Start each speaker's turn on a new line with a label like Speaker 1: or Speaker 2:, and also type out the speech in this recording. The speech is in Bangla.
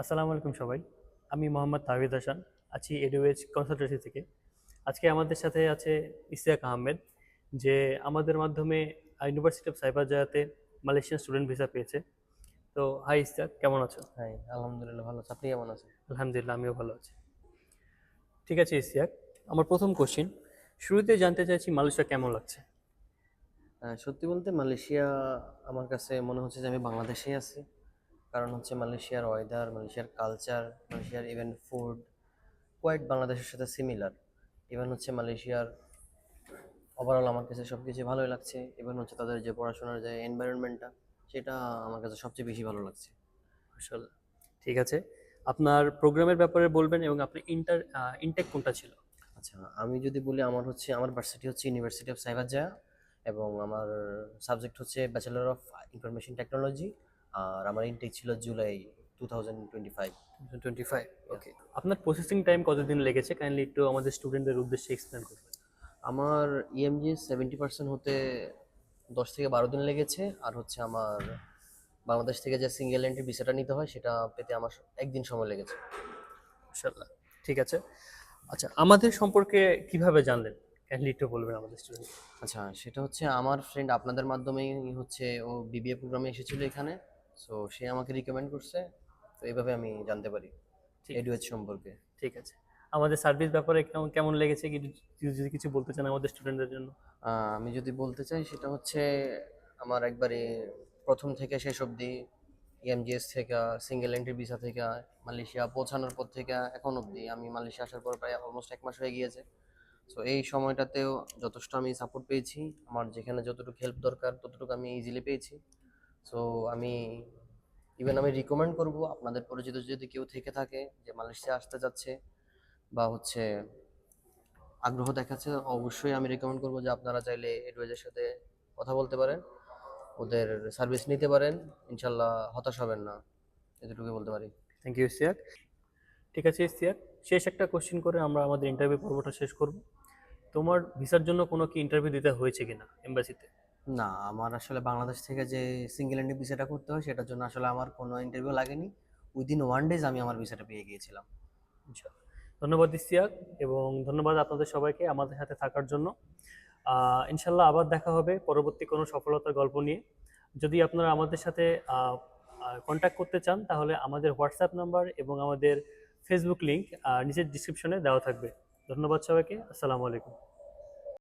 Speaker 1: আসসালামু আলাইকুম সবাই। আমি মোহাম্মদ তাহিদ হাসান আছি এডুএজ কনসালটেন্সি থেকে। আজকে আমাদের সাথে আছে ইসিয়াক আহমেদ যে আমাদের মাধ্যমে ইউনিভার্সিটি অফ সাইবার জায়াতে মালয়েশিয়ান স্টুডেন্ট ভিসা পেয়েছে। তো হাই ইসিয়াক কেমন আছো?
Speaker 2: হ্যাঁ আলহামদুলিল্লাহ ভালো আছি। আপনি কেমন আছেন?
Speaker 1: আলহামদুলিল্লাহ আমিও ভালো আছি। ঠিক আছে ইসিয়াক আমার প্রথম কোশ্চিন শুরুতে জানতে চাইছি মালয়েশিয়া কেমন লাগছে?
Speaker 2: সত্যি বলতে মালয়েশিয়া আমার কাছে মনে হচ্ছে যে আমি বাংলাদেশেই আছি। কারণ হচ্ছে মালয়েশিয়ার ওয়েদার মালয়েশিয়ার কালচার মালয়েশিয়ার ইভেন ফুড কোয়াইট বাংলাদেশের সাথে সিমিলার ইভেন হচ্ছে মালয়েশিয়ার ওভারঅল আমার কাছে সব কিছু ভালোই লাগছে। ইভেন হচ্ছে তাদের যে পড়াশোনার যে এনভায়রনমেন্টটা সেটা আমার কাছে সবচেয়ে বেশি ভালো লাগছে।
Speaker 1: মাশাআল্লাহ। ঠিক আছে। আপনার প্রোগ্রামের ব্যাপারে বলবেন এবং আপনার ইন্টার ইনটেক কোনটা ছিল?
Speaker 2: আচ্ছা আমি যদি বলি আমার হচ্ছে আমার ভার্সিটি হচ্ছে ইউনিভার্সিটি অফ সাইবার জায়া এবং আমার সাবজেক্ট হচ্ছে ব্যাচেলর অফ ইনফরমেশন টেকনোলজি আর আমার ইনটেক ছিল July two thousand twenty five
Speaker 1: twenty five okay আপনার প্রসেসিং টাইম কতদিন লেগেছে? কাইন্ডলি একটু আমাদের স্টুডেন্টদের উদ্দেশ্যে এক্সপ্লেন করবেন
Speaker 2: আমার ইএমজি সেভেন্টি পার্সেন্ট হতে দশ থেকে বারো দিন লেগেছে আর হচ্ছে আমার বাংলাদেশ থেকে যে সিঙ্গেল এন্ট্রি ভিসাটা নিতে হয় সেটা পেতে আমার একদিন সময় লেগেছে।
Speaker 1: মাশাআল্লাহ ঠিক আছে। আচ্ছা আমাদের সম্পর্কে কীভাবে জানলেন? কাইন্ডলি একটু বলবেন আমাদের স্টুডেন্ট
Speaker 2: আচ্ছা সেটা হচ্ছে আমার ফ্রেন্ড আপনাদের মাধ্যমেই হচ্ছে ও বিবিএ প্রোগ্রামে এসেছিল এখানে। সো সে আমাকে রিকমেন্ড করছে তো এইভাবে আমি জানতে পারি এডুয়েট সম্পর্কে।
Speaker 1: ঠিক আছে। আমাদের সার্ভিস ব্যাপারে কেমন কেমন লেগেছে কি যদি- যদি কিছু বলতে চান আমাদের স্টুডেন্টদের জন্য?
Speaker 2: আমি যদি বলতে চাই সেটা হচ্ছে আমার একবারে প্রথম থেকে শেষ অবধি এমজিএস থেকে সিঙ্গেল এন্ট্রি ভিসা থেকে মালয়েশিয়া পৌঁছানোর পর থেকে এখন অবধি আমি মালয়েশিয়া আসার পর প্রায় অলমোস্ট এক মাস হয়ে গিয়েছে। সো এই সময়টাতেও যথেষ্ট আমি সাপোর্ট পেয়েছি। আমার যেখানে যতটুকু হেল্প দরকার ততটুকু আমি ইজিলি পেয়েছি। সো আমি ইভেন আমি রিকমেন্ড করব আপনাদের পরিচিত যদি কেউ থেকে থাকে যে মালয়েশিয়া আসতে যাচ্ছে বা হচ্ছে আগ্রহ দেখাচ্ছে, অবশ্যই আমি রেকমেন্ড করব যে আপনারা চাইলে এডওয়েজের সাথে কথা বলতে পারেন, ওদের সার্ভিস নিতে পারেন, ইনশাল্লাহ হতাশ হবেন না, এতটুকুই বলতে পারি।
Speaker 1: থ্যাংক ইউ ইসিয়াক ঠিক আছে ইসিয়াক শেষ একটা কোশ্চেন করে আমরা আমাদের ইন্টারভিউ পর্বটা শেষ করব। তোমার ভিসার জন্য কোনো কি ইন্টারভিউ দিতে হয়েছে কিনা এম্বাসিতে
Speaker 2: না, আমার আসলে বাংলাদেশ থেকে যে সিঙ্গেল এন্ডি ভিসাটা করতে হয়, সেটার জন্য আসলে আমার কোনো ইন্টারভিউ লাগেনি। উইদিন ওয়ান ডেজ আমি আমার ভিসাটা পেয়ে গিয়েছিলাম।
Speaker 1: ধন্যবাদ ইসিয়াক এবং ধন্যবাদ আপনাদের সবাইকে আমাদের সাথে থাকার জন্য। ইনশাল্লাহ আবার দেখা হবে পরবর্তী কোনো সফলতার গল্প নিয়ে। যদি আপনারা আমাদের সাথে কন্ট্যাক্ট করতে চান, তাহলে আমাদের হোয়াটসঅ্যাপ নাম্বার এবং আমাদের ফেসবুক লিঙ্ক নিচের ডিসক্রিপশনে দেওয়া থাকবে। ধন্যবাদ সবাইকে, আসসালামু আলাইকুম।